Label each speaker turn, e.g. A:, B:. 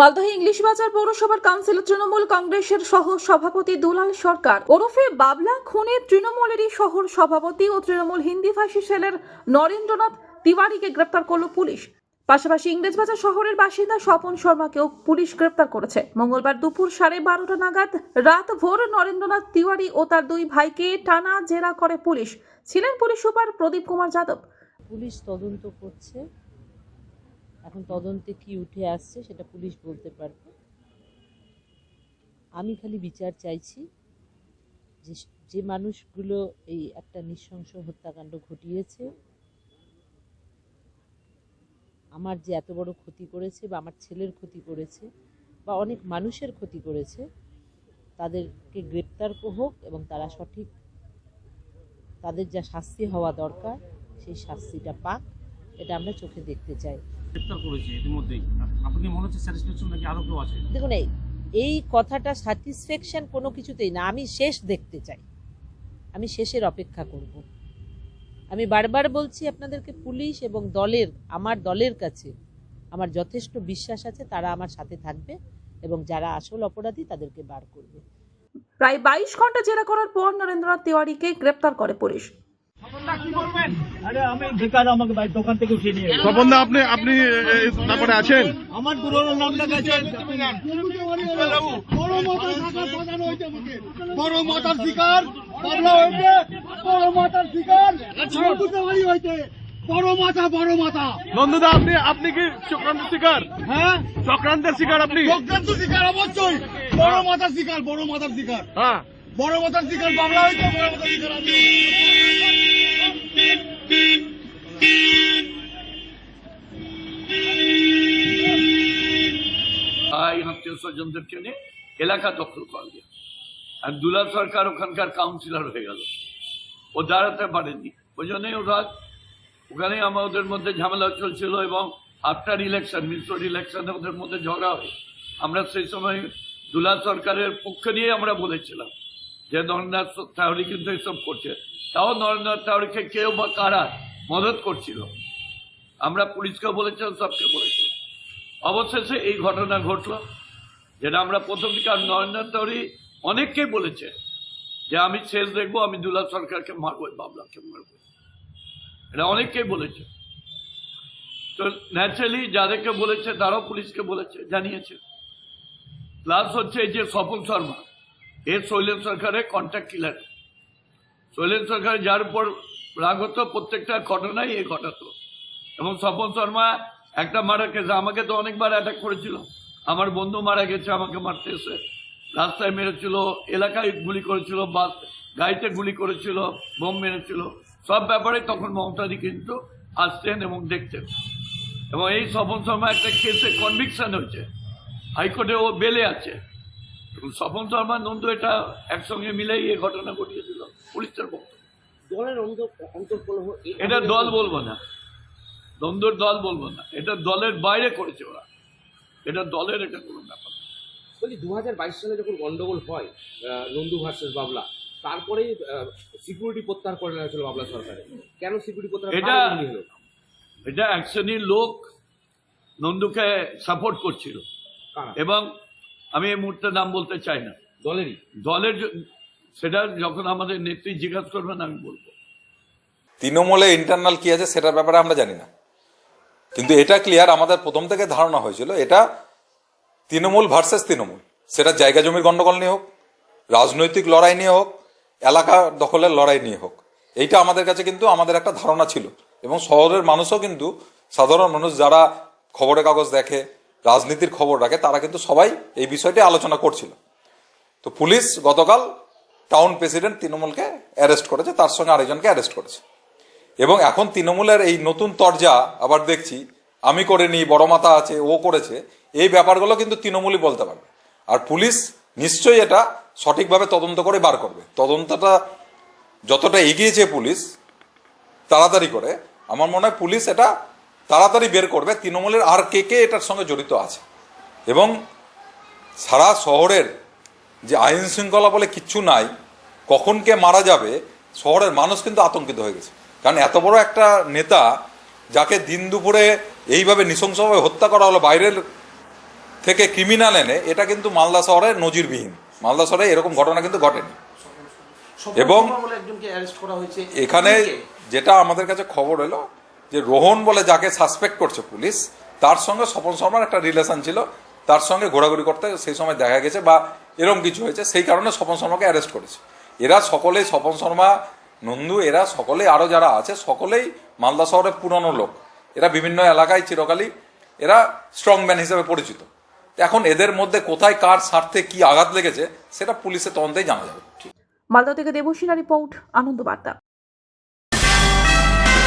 A: Malda English বাজার পৌরসভার councillor Trinamool কংগ্রেসের সহ সভাপতি দুলাল সরকার। ওরফে বাবলা খুনে তৃণমূলেরই শহর সভাপতি ও তৃণমূল হিন্দিভাষী সেলের নরেন্দ্রনাথ তিওয়ারিকে গ্রেপ্তার করল পুলিশ। পাশাপাশি ইংরেজবাজার শহরের বাসিন্দা স্বপন শর্মাকেও পুলিশ গ্রেপ্তার করেছে। মঙ্গলবার দুপুর সাড়ে বারোটা নাগাদ রাত ভোর নরেন্দ্রনাথ তিওয়ারি ও তার দুই ভাইকে টানা জেরা করে পুলিশ। ছিলেন police super Pradip Kumar Yadav.
B: Police তদন্ত করছে। এখন তদন্তে কি উঠে আসছে সেটা পুলিশ বলতে পারবে। আমি খালি বিচার চাইছি যে যে মানুষগুলো এই একটা নৃশংস হত্যাকাণ্ড ঘটিয়েছে, আমার যে এত বড় ক্ষতি করেছে বা আমার ছেলের ক্ষতি করেছে বা অনেক মানুষের ক্ষতি করেছে, তাদেরকে গ্রেপ্তার হোক এবং তারা সঠিক, তাদের যা শাস্তি হওয়া দরকার সেই শাস্তিটা পাক, এটা আমরা চোখে দেখতে চাই।
C: গ্রেপ্তার করেছে ইতিমধ্যেই। আপনি মনে হচ্ছে স্যাটিসফ্যাকশন নাকি আরও কেউ আছে?
B: দেখুন এই এই কথাটা স্যাটিসফ্যাকশন কোনো কিছুতেই না আমি শেষ দেখতে চাই। আমি শেষের অপেক্ষা করব। আমি বারবার বলছি আপনাদেরকে পুলিশ এবং দলের আমার দলের কাছে আমার যথেষ্ট বিশ্বাস আছে তারা আমার সাথে থাকবে এবং যারা আসল অপরাধী তাদেরকে বার করবে।
A: প্রায় বাইশ ঘণ্টা জেরা করার পর নরেন্দ্রনাথ তিওয়ারিকে গ্রেপ্তার করে পুলিশ।
D: আপনি আপনি তারপরে আছেন?
E: আমার পুরোনো নামটা
F: বড় মাতার শিকার পাবলা হয়েছে বড় মাতার শিকার দুটো বড় মাথা বড় মাথা
D: নন্দদা আপনি আপনি কি চক্রান্ত শিকার?
F: হ্যাঁ?
D: চক্রান্তের শিকার আপনি?
F: চক্রান্ত শিকার অবশ্যই। বড় মাথার শিকার বড় মাথার শিকার।
D: হ্যাঁ।
F: বড় মাথার শিকার বাংলা হয়েছে বড়
G: স্বজনদেরকে নিয়ে এলাকা দখল আর দুলা সরকার ওখানকার কাউন্সিলর হয়ে গেল। ও দাঁড়াতে পারেনি। ওই জন্যই ওরা মধ্যে ঝামেলা চলছিল এবং মিশ্র ওদের মধ্যে আমরা সেই সময় দুলা সরকারের পক্ষে নিয়ে আমরা বলেছিলাম। যে নরেন্দ্রনাথ তাহরি কিন্তু এসব করছে। তাও নরেন্দ্রনাথ তাহরিকে কেউ বা কারা মদত করছিল? আমরা পুলিশকে বলেছিলাম, সবকে বলেছিলাম। অবশেষে এই ঘটনা ঘটলো, যেটা আমরা প্রথম দিকে আর নরেন্দ্র তরি অনেককেই বলেছে, যে আমি শেষ দেখব, আমি দুলা সরকারকে মারবো বাবলাকে মারবো। এটা অনেককেই বলেছে। তো ন্যাচারালি যাদেরকে বলেছে, তারাও পুলিশকে বলেছে, জানিয়েছে। প্লাস হচ্ছে এই যে স্বপন শর্মা। এ শৈলেন সরকারের কন্ট্যাক্ট কিলার শৈলেন সরকার যার উপর রাগ হতো, প্রত্যেকটা ঘটনাই এ ঘটাতো। এবং স্বপন শর্মা একটা মারা কেসে আমাকে তো অনেকবার অ্যাটাক করেছিল। আমার বন্ধু মারা গেছে, আমাকে মারতে এসে। রাস্তায় মেরেছিল, এলাকায় গুলি করেছিল, বাস, গাড়িতে গুলি করেছিল, বোম মেরেছিল। সব ব্যাপারে তখন মমতাদি কিন্তু আসতেন এবং দেখতেন। এবং এই স্বপন শর্মা একটা কেসে কনভিকশন হয়েছে। হাইকোর্টে ও বেলে আছে। এবং স্বপন শর্মা নন্দু এটা একসঙ্গে মিলেই এই ঘটনা ঘটিয়েছিল পুলিশের পক্ষ
C: দলের
G: এটা দল বলব না। দ্বন্দ্বর দল বলব না। এটা দলের বাইরে করেছে ওরা। এটা দলের এটা কোনো ব্যাপার না।
H: বলছি দু সালে যখন গন্ডগোল হয় নন্দু ভার্সেস বাবলা তারপরেই সিকিউরিটি প্রত্যাহার করে নেওয়া হয়েছিল বাবলা সরকারে। কেন সিকিউরিটি প্রত্যাহার
G: এটা- এটা এক শ্রেণির লোক নন্দুকে সাপোর্ট করছিল। এবং আমি এই মুহূর্তে নাম বলতে চাই না।
H: দলেরই।
G: দলের সেটা যখন আমাদের নেত্রী জিজ্ঞাসা করবেন আমি বলব।
I: তৃণমূলে ইন্টারনাল কি আছে সেটার ব্যাপারে আমরা জানি না। কিন্তু এটা ক্লিয়ার আমাদের প্রথম থেকে ধারণা হয়েছিল এটা তৃণমূল ভার্সেস তৃণমূল। সেটা জায়গা জমির গন্ডগোল নিয়ে হোক রাজনৈতিক লড়াই নিয়ে হোক এলাকা দখলের লড়াই নিয়ে হোক এইটা আমাদের কাছে কিন্তু আমাদের একটা ধারণা ছিল। এবং শহরের মানুষও কিন্তু সাধারণ মানুষ যারা খবরের কাগজ দেখে রাজনীতির খবর রাখে, তারা কিন্তু সবাই এই বিষয়টি আলোচনা করছিল। তো পুলিশ গতকাল টাউন প্রেসিডেন্ট তৃণমূলকে অ্যারেস্ট করেছে, তার সঙ্গে আরেকজনকে অ্যারেস্ট করেছে। এবং এখন তৃণমূলের এই নতুন তরজা আবার দেখছি, আমি করিনি বড় মাথা আছে, ও করেছে, এই ব্যাপারগুলো কিন্তু তৃণমূলই বলতে পারবে। আর পুলিশ নিশ্চয়ই এটা সঠিকভাবে তদন্ত করে বার করবে। তদন্তটা যতটা এগিয়েছে পুলিশ, তাড়াতাড়ি করে, আমার মনে হয় পুলিশ এটা তাড়াতাড়ি বের করবে তৃণমূলের আর কে কে এটার সঙ্গে জড়িত আছে এবং সারা শহরের যে আইন শৃঙ্খলা বলে কিচ্ছু নাই কখন কে মারা যাবে শহরের মানুষ কিন্তু আতঙ্কিত হয়ে গেছে কারণ এত বড় একটা নেতা যাকে দিন দুপুরে এইভাবে নৃশংসভাবে হত্যা করা হলো বাইরের থেকে ক্রিমিনাল এনে এটা কিন্তু মালদা শহরে নজিরবিহীন মালদা শহরে এরকম ঘটনা কিন্তু ঘটেনি এবং এখানে যেটা আমাদের কাছে খবর এলো যে রোহন বলে যাকে সাসপেক্ট করছে পুলিশ, তার সঙ্গে স্বপন শর্মার একটা রিলেশন ছিল, তার সঙ্গে ঘোরাঘুরি করতে সেই সময় দেখা গেছে বা এরকম কিছু হয়েছে, সেই কারণে স্বপন শর্মাকে অ্যারেস্ট করেছে। এরা সকলেই, স্বপন শর্মা, নন্দু, এরা সকলেই আরও যারা আছে, সকলেই মালদা শহরের পুরনো লোক। এরা বিভিন্ন এলাকায় চিরকালই এরা স্ট্রংম্যান হিসেবে পরিচিত। এখন এদের মধ্যে কোথায় কার স্বার্থে কি আঘাত লেগেছে, সেটা পুলিশের তদন্তেই জানা যাবে।
A: মালদা থেকে দেবসিনা রিপোর্ট আনন্দ বার্তা